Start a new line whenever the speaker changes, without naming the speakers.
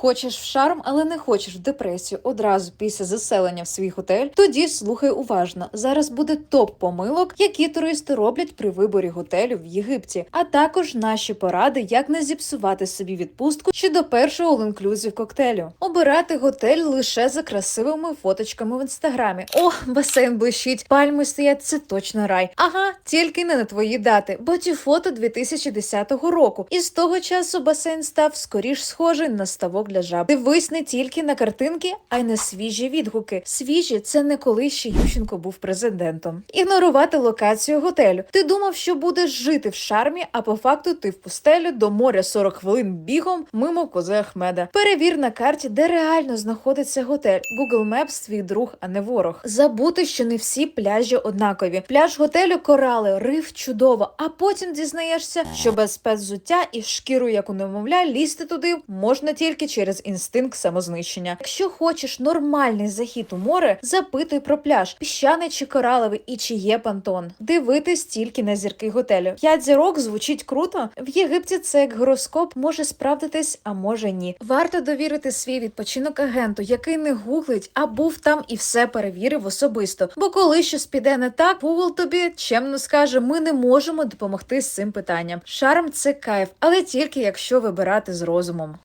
Хочеш в шарм, але не хочеш в депресію одразу після заселення в свій готель? Тоді слухай уважно. Зараз буде топ помилок, які туристи роблять при виборі готелю в Єгипті, а також наші поради, як не зіпсувати собі відпустку чи до першого all-inclusive коктейлю. Обирати готель лише за красивими фоточками в інстаграмі. О, басейн блищить, пальми стоять, це точно рай. Ага, тільки не на твої дати, бо ті фото 2010 року. І з того часу басейн став скоріш схожий на ставок для жаб. Дивись не тільки на картинки, а й на свіжі відгуки. Свіжі це не коли ще Ющенко був президентом. Ігнорувати локацію готелю. Ти думав, що будеш жити в шармі, а по факту ти в пустелю до моря 40 хвилин бігом мимо кози Ахмеда. Перевір на карті, де реально знаходиться готель. Google Maps твій друг, а не ворог. Забути, що не всі пляжі однакові. Пляж готелю корали, риф чудово, а потім дізнаєшся, що без спецзуття і шкіру, як у немовля, лізти туди можна тільки через інстинкт самознищення. Якщо хочеш нормальний захід у море, запитуй про пляж, піщаний чи кораловий і чи є пантон. Дивитись тільки на зірки готелю. П'ять зірок звучить круто. В Єгипті це як гороскоп може справдитись, а може ні. Варто довірити свій відпочинок агенту, який не гуглить, а був там і все перевірив особисто. Бо коли щось піде не так, Google тобі чемно скаже: ми не можемо допомогти з цим питанням. Шарм це кайф, але тільки якщо вибирати з розумом.